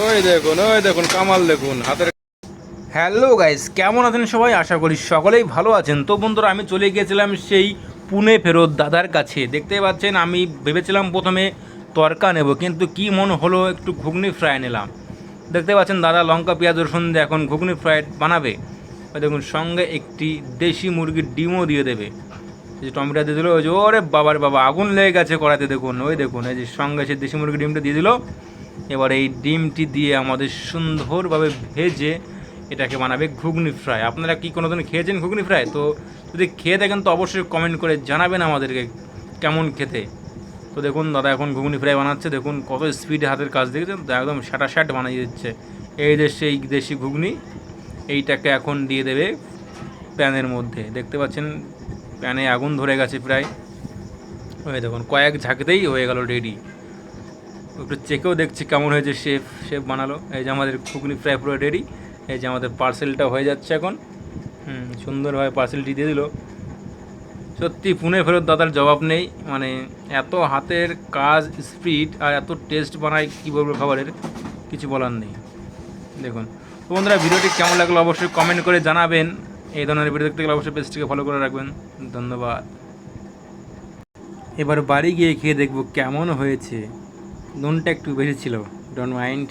ওই দেখুন ওই দেখুন, কামাল দেখুন, হাতের হ্যালো গাইস, কেমন আছেন সবাই? আশা করি সকলেই ভালো আছেন। তো বন্ধুরা, আমি চলে গিয়েছিলাম সেই পুনে ফেরত দাদার কাছে। দেখতে পাচ্ছেন, আমি ভেবেছিলাম প্রথমে তরকা নেব, কিন্তু কি মন হলো, একটু ঘুগনি ফ্রাই নিলাম। দেখতে পাচ্ছেন, দাদা লঙ্কা, পেঁয়াজ, রসুন দিয়ে এখন ঘুগনি ফ্রাই বানাবে। দেখুন, সঙ্গে একটি দেশি মুরগির ডিমও দিয়ে দেবে। এই যে টমেটো দিয়ে দিল, ওই যে ওরে বাবার বাবা, আগুন লেগে গেছে কড়াতে দেখুন, ওই দেখুন, এই যে সঙ্গে সে দেশি মুরগির ডিমটা দিয়ে দিল। এবার এই ডিমটি দিয়ে আমাদের সুন্দরভাবে ভেজে এটাকে বানাবে ঘুগনি ফ্রাই। আপনারা কি কোনো দিন খেয়েছেন ঘুগনি ফ্রাই? তো যদি খেয়ে থাকেন, তো অবশ্যই কমেন্ট করে জানাবেন আমাদেরকে কেমন খেতে। তো দেখুন, দাদা এখন ঘুগনি ফ্রাই বানাচ্ছে। দেখুন কত স্পিডে হাতের কাজ দেখেছেন? তো একদম শাটা শাট বানিয়ে দিচ্ছে। এই দেশে এই দেশি ঘুগনি, এইটাকে এখন দিয়ে দেবে প্যানের মধ্যে। দেখতে পাচ্ছেন, প্যানে আগুন ধরে গেছে প্রায়। ওই দেখুন, কয়েক ঝাঁকতেই হয়ে গেল রেডি একটু চেকেও দেখছি কেমন হয়েছে শেফ শেফ বানালো। এই যে আমাদের ঘুগনি ফ্রাই পুরো রেডি এই যে আমাদের পার্সেলটা হয়ে যাচ্ছে এখন। হুম, সুন্দরভাবে পার্সেলটি দিয়ে দিল। সত্যি পুনে ফেরত দাদার জবাব নেই মানে এত হাতের কাজ স্পিড আর এত টেস্ট বানায় কী বলব খাবারের, কিছু বলার নেই। দেখুন, তো বন্ধুরা, ভিডিওটি কেমন লাগল অবশ্যই কমেন্ট করে জানাবেন। এই ধরনের ভিডিও দেখতে গেলে অবশ্যই পেজটিকে ফলো করে রাখবেন। ধন্যবাদ। এবার বাড়ি গিয়ে খেয়ে দেখব কেমন হয়েছে। নুনটা একটু বেশি ছিল ডোন্ট মাইন্ড